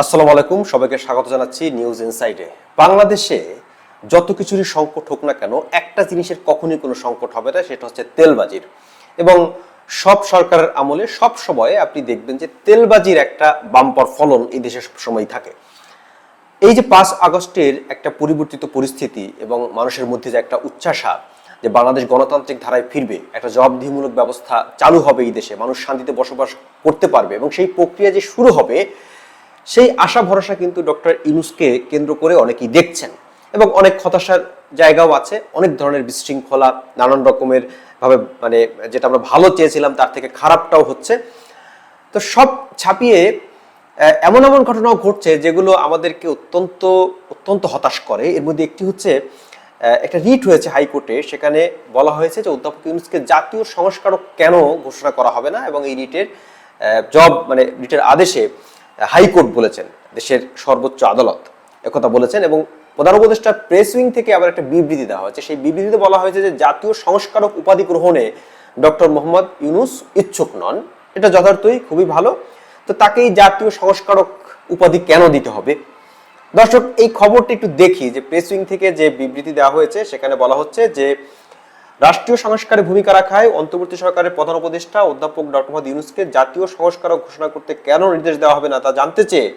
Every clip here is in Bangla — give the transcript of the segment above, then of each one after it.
আসসালামু আলাইকুম, সবাইকে স্বাগত জানাচ্ছি নিউজ ইনসাইডে বাংলাদেশে যত কিছুরই সংকট হোক না কেন, একটা জিনিসের কখনই কোনো সংকট হবে না, সেটা হচ্ছে তেলবাজির। এবং সব সরকারের আমলে সব সময় আপনি দেখবেন যে তেলবাজির একটা বাম্পার ফলন এই দেশে সবসময় থাকে। এই যে পাঁচ আগস্টের একটা পরিবর্তিত পরিস্থিতি এবং মানুষের মধ্যে যে একটা উচ্চাসা যে বাংলাদেশ গণতান্ত্রিক ধারায় ফিরবে, একটা জবাবদিহিমূলক ব্যবস্থা চালু হবে এই দেশে, মানুষ শান্তিতে বসবাস করতে পারবে এবং সেই প্রক্রিয়া যে শুরু হবে সেই আশা ভরসা কিন্তু ডক্টর ইনুসকে কেন্দ্র করে অনেকেই দেখছেন এবং অনেক হতাশার জায়গাও আছে, অনেক ধরনের বিশৃঙ্খলা, নানান রকমের ভাবে মানে যেটা আমরা ভালো চেয়েছিলাম তার থেকে খারাপটাও হচ্ছে। তো সব ছাপিয়ে এমন এমন ঘটনাও ঘটছে যেগুলো আমাদেরকে অত্যন্ত অত্যন্ত হতাশ করে। এর মধ্যে একটি হচ্ছে একটা রিট হয়েছে হাইকোর্টে, সেখানে বলা হয়েছে যে অধ্যাপক ইউনুসকে জাতীয় সংস্কারক কেন ঘোষণা করা হবে না এবং এই রিটের জব মানে রিটের আদেশে হাইকোর্ট বলেছেন, দেশের সর্বোচ্চ আদালত একথা বলেছেন এবং প্রধান উপদেষ্টা প্রেস উইং থেকে আবার একটা বিবৃতি দেওয়া হয়েছে। সেই বিবৃতিতে বলা হয়েছে যে জাতীয় সংস্কারক উপাধি গ্রহণে ডক্টর মোহাম্মদ ইউনুস ইচ্ছুক নন। এটা যথার্থই খুবই ভালো। তো তাকেই জাতীয় সংস্কারক উপাধি কেন দিতে হবে? দর্শক, এই খবরটি একটু দেখি যে প্রেস উইং থেকে যে বিবৃতি দেওয়া হয়েছে, সেখানে বলা হচ্ছে যে রাষ্ট্রীয় সংস্কারে ভূমিকা রাখায় অন্তর্বর্তী সরকারের প্রধান উপদেষ্টা অধ্যাপক ডক্টর মোহাম্মদ ইউনুসকে জাতীয় সংস্কারক ঘোষণা করতে কেন নির্দেশ দেওয়া হবে না তা জানতে চেয়ে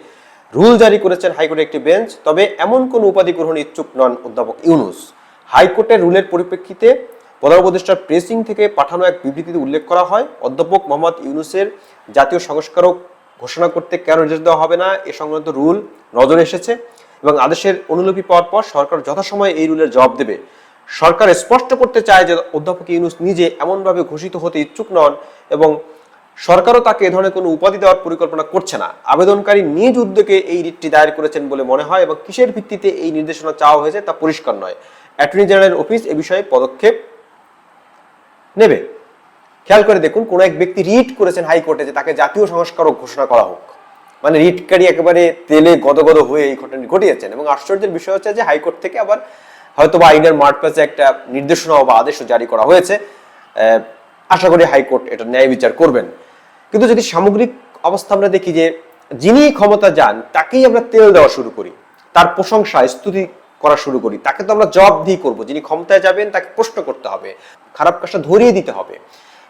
রুল জারি করেছেন হাইকোর্টের একটি বেঞ্চ। তবে এমন কোন উপাধি গ্রহণ ইচ্ছুক নন অধ্যাপক ইউনুস। হাইকোর্টের রুলের পরিপ্রেক্ষিতে প্রধান উপদেষ্টার প্রেসিং থেকে পাঠানো এক বিবৃতিতে উল্লেখ করা হয়, অধ্যাপক মোহাম্মদ ইউনুসের জাতীয় সংস্কারক ঘোষণা করতে কেন নির্দেশ দেওয়া হবে না এ সংক্রান্ত রুল নজরে এসেছে এবং আদেশের অনুলিপি পাওয়ার পর সরকার যথাসময়ে এই রুলের জবাব দেবে। সরকার স্পষ্ট করতে চায় যে অধ্যাপক ইউনুস নিজে এমনভাবে ঘোষিত হতে ইচ্ছুক নন এবং সরকারও তাকে এ ধরনের কোনো উপাধি দেওয়ার পরিকল্পনা করছে না। আবেদনকারী নিজ উদ্যোগে এই রিটটি দায়ের করেছেন বলে মনে হয় এবং কিসের ভিত্তিতে এই নির্দেশনা চাওয়া হয়েছে তা পরিষ্কার নয়। অ্যাটর্নি জেনারেলের অফিস এ বিষয়ে পদক্ষেপ নেবে। খেয়াল করে দেখুন, কোন এক ব্যক্তি রিট করেছেন হাইকোর্টে যে তাকে জাতীয় সংস্কারক ঘোষণা করা হোক। মানে রিটকারী একেবারে তেলে গদগদ হয়ে এই ঘটনাটি ঘটিয়েছেন এবং আশ্চর্যের বিষয় হচ্ছে যে হাইকোর্ট থেকে আবার হয়তো বা আইনের মাঠ প্যাচে একটা নির্দেশনা বা আদেশও জারি করা হয়েছে। আশা করি হাইকোর্ট এটা ন্যায় বিচার করবেন। কিন্তু যদি সামগ্রিক অবস্থা আমরা দেখি যে যিনি ক্ষমতা যান, তাকেই আমরা তেল দেওয়া শুরু করি, তার প্রশংসা, স্তুতি করা শুরু করি, তাকে তো আমরা জবাব দিয়ে করব। যিনি ক্ষমতায় যাবেন, তাকে প্রশ্ন করতে হবে, খারাপ কাজটা ধরিয়ে দিতে হবে।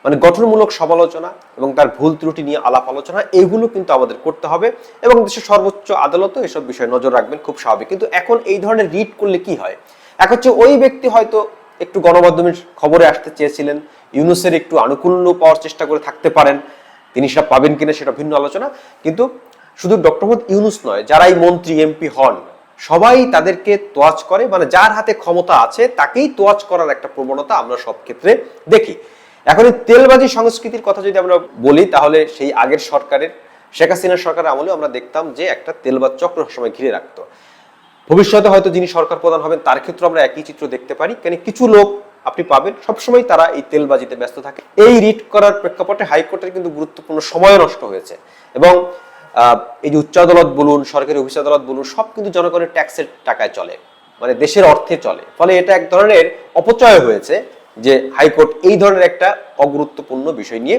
মানে গঠনমূলক সমালোচনা এবং তার ভুল ত্রুটি নিয়ে আলাপ আলোচনা, এগুলো কিন্তু আমাদের করতে হবে এবং দেশের সর্বোচ্চ আদালতও এসব বিষয়ে নজর রাখবেন, খুব স্বাভাবিক। কিন্তু এখন এই ধরনের রিট করলে কি হয়? এক হচ্ছে ওই ব্যক্তি হয়তো একটু গণমাধ্যমের খবরে আসতে চেয়েছিলেন, ইউনুসের একটু আনুকূল্য পাওয়ার চেষ্টা করে থাকতে পারেন, তিনি সেটা পাবেন কিনা সেটা ভিন্ন আলোচনা, কিন্তু শুধু ডক্টর মোহাম্মদ ইউনুস নয়, যারাই মন্ত্রী, এমপি হন, সবাই তাদেরকে তোয়াজ করে মানে যার হাতে ক্ষমতা আছে তাকেই তোয়াজ করার একটা প্রবণতা আমরা সব ক্ষেত্রে দেখি। এখন এই তেলবাজি সংস্কৃতির কথা যদি আমরা বলি, তাহলে সেই আগের সরকারের, শেখ হাসিনার সরকারের আমলেও আমরা দেখতাম যে একটা তেলবাজ চক্র সময় ঘিরে রাখতো। ভবিষ্যতে হয়তো যিনি সরকার প্রধান হবেন, তার ক্ষেত্রে আমরা একই চিত্র দেখতে পারি। কেন কিছু লোক আপনি পাবেন। সবসময় তারা এই তেলবাজিতে ব্যস্ত থাকে। এই রিট করার প্রেক্ষাপটে হাইকোর্টের কিন্তু গুরুত্বপূর্ণ সময় নষ্ট হয়েছে। এবং এই যে উচ্চ আদালত বলুন, সরকারি অফিস আদালত বলুন, সব কিন্তু জনগণের ট্যাক্সের টাকায় চলে। মানে দেশের অর্থে চলে। ফলে এটা এক ধরনের অপচয় হয়েছে যে হাইকোর্ট এই ধরনের একটা অগুরুত্বপূর্ণ বিষয় নিয়ে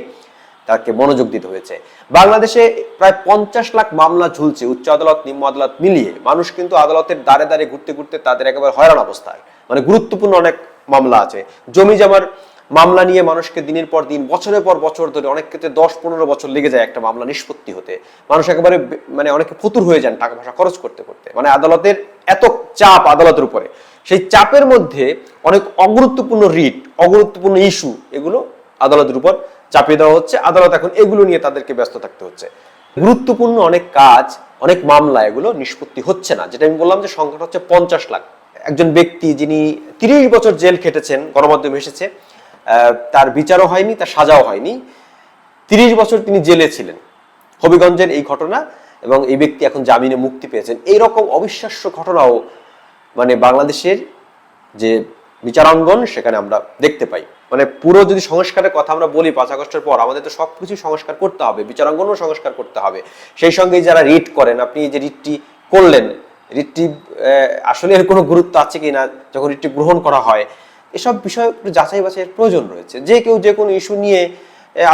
তাকে মনোযোগ দিতে হয়েছে। বাংলাদেশে প্রায় পঞ্চাশ লাখ মামলা ঝুলছে, উচ্চ আদালত, নিম্ন আদালত মিলিয়ে। মানুষ কিন্তু আদালতের দ্বারে দ্বারে ঘুরতে ঘুরতে তাদের একেবারে হয়রান অবস্থায়। মানে গুরুত্বপূর্ণ অনেক মামলা আছে। জমি জমার মামলা নিয়ে মানুষকে দিনের পর দিন, বছরের পর বছর ধরে অনেক ক্ষেত্রে দশ, পনেরো বছর লেগে যায় একটা মামলা নিষ্পত্তি হতে। মানুষ একেবারে মানে অনেকে ফতুর হয়ে যান টাকা পয়সা খরচ করতে করতে। মানে আদালতের এত চাপ আদালতের উপরে। সেই চাপের মধ্যে অনেক অগুরুত্বপূর্ণ রিট, অগুরুত্বপূর্ণ ইস্যু, এগুলো আদালতের উপর চাপিয়ে দেওয়া হচ্ছে। আদালত এখন এগুলো নিয়ে তাদেরকে ব্যস্ত থাকতে হচ্ছে। গুরুত্বপূর্ণ অনেক কাজ, অনেক মামলা, এগুলো নিষ্পত্তি হচ্ছে না। যেটা আমি বললাম যে সংখ্যাটা হচ্ছে পঞ্চাশ লাখ। একজন ব্যক্তি যিনি তিরিশ বছর জেল খেটেছেন, গণমাধ্যমে এসেছে তার বিচারও হয়নি, তার সাজাও হয়নি। তিরিশ বছর তিনি জেলে ছিলেন। হবিগঞ্জের এই ঘটনা এবং এই ব্যক্তি এখন জামিনে মুক্তি পেয়েছেন। এইরকম অবিশ্বাস্য ঘটনাও মানে বাংলাদেশের যে বিচারাঙ্গন, সেখানে আমরা দেখতে পাই। মানে পুরো যদি সংস্কারের কথা আমরা বলি পাঁচ আগস্টের পর, আমাদের তো সবকিছু সংস্কার করতে হবে, বিচারাঙ্গনও সংস্কার করতে হবে। সেই সঙ্গে যারা রিট করেন, আপনি যে রিটটি করলেন, রিটটি আসলে এর কোনো গুরুত্ব আছে কিনা, যখন রিটটি গ্রহণ করা হয়, এসব বিষয় একটু যাচাই বাছাইয়ের প্রয়োজন রয়েছে। যে কেউ যে কোনো ইস্যু নিয়ে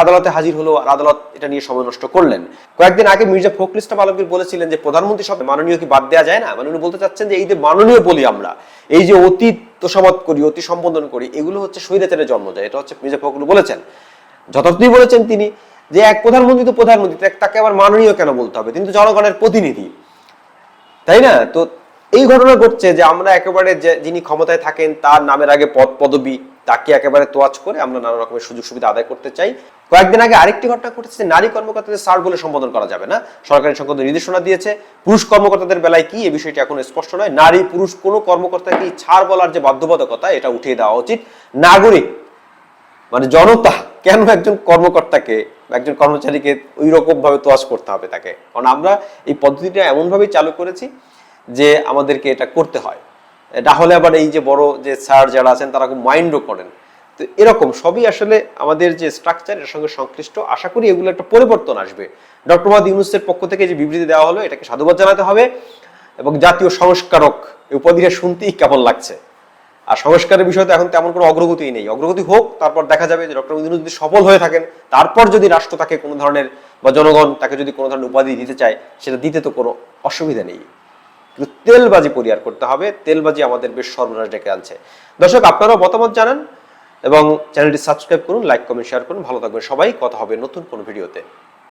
আদালতে হাজির হলো, আর আদালত এটা নিয়ে সময় নষ্ট করলেন। কয়েকদিন আগে মির্জা ফখরুল ইসলাম আলমগীর বলেছিলেন যে, প্রধানমন্ত্রী সব মাননীয় কি বাদ দেওয়া যায় না? মানে উনি বলতে চাচ্ছেন যে, এই যে মাননীয় বলি আমরা, এই যে অতীত তোষামত করি, অতি সম্বোধন করি, এগুলো হচ্ছে স্বৈরাচারের জন্ম যায় এটা হচ্ছে মির্জা ফখরুল বলেছেন। যথার্থই বলেছেন তিনি যে এক প্রধানমন্ত্রী তো প্রধানমন্ত্রী, তাকে আবার মাননীয় কেন বলতে হবে? তিনি তো জনগণের প্রতিনিধি। তাই না? তো এই ঘটনা ঘটছে যে আমরা একেবারে যিনি ক্ষমতায় থাকেন, তার নামের আগে পদ পদবি, তাকে একেবারে তোয়াজ করে আমরা নানা রকমের সুযোগ সুবিধা আদায় করতে চাই। কয়েকদিন আগে আরেকটি ঘটনা ঘটেছে নারী কর্মকর্তাদের স্যার বলে সম্বোধন করা যাবে না। সরকারি সংক্রান্ত নির্দেশনা দিয়েছে। পুরুষ কর্মকর্তাদের বেলায় কি? এই বিষয়টি এখন স্পষ্ট নয়। নারী পুরুষ কোনো কর্মকর্তাকে ছাড় বলার যে বাধ্যবাধকতা, এটা উঠিয়ে দেওয়া উচিত। নাগরিক মানে জনতা, কেন একজন কর্মকর্তাকে একজন কর্মচারীকে ওই রকম ভাবে তোয়াজ করতে হবে তাকে? কারণ আমরা এই পদ্ধতিটা এমন ভাবেই চালু করেছি যে আমাদেরকে এটা করতে হয়। না হলে আবার এই যে বড় যে স্যার যারা আছেন, তারা খুব মাইন্ডও করেন। তো এরকম সবই আসলে আমাদের যে স্ট্রাকচার সঙ্গে সংশ্লিষ্ট। আশা করি এগুলো একটা পরিবর্তন আসবে। ডক্টর মোহাম্মদ ইউনুসের পক্ষ থেকে যে বিবৃতি দেওয়া হলো, এটাকে সাধুবাদ জানাতে হবে এবং জাতীয় সংস্কারক এই উপাধিটা শুনতেই কেমন লাগছে। আর সংস্কারের বিষয়ে এখন তেমন কোনো অগ্রগতি নেই। অগ্রগতি হোক, তারপর দেখা যাবে যে ডক্টর ইউনুস যদি সফল হয়ে থাকেন, তারপর যদি রাষ্ট্র তাকে কোনো ধরনের বা জনগণ তাকে যদি কোনো ধরনের উপাধি দিতে চায়, সেটা দিতে তো কোনো অসুবিধা নেই। কিন্তু তেলবাজি পরিহার করতে হবে। তেলবাজি আমাদের বেশ সর্বনাশ ডেকে আনছে। দর্শক, আপনারাও মতামত জানান। এবং চ্যানেলটি সাবস্ক্রাইব করুন, লাইক, কমেন্ট, শেয়ার করুন। ভালো থাকবেন সবাই। কথা হবে নতুন কোনো ভিডিওতে।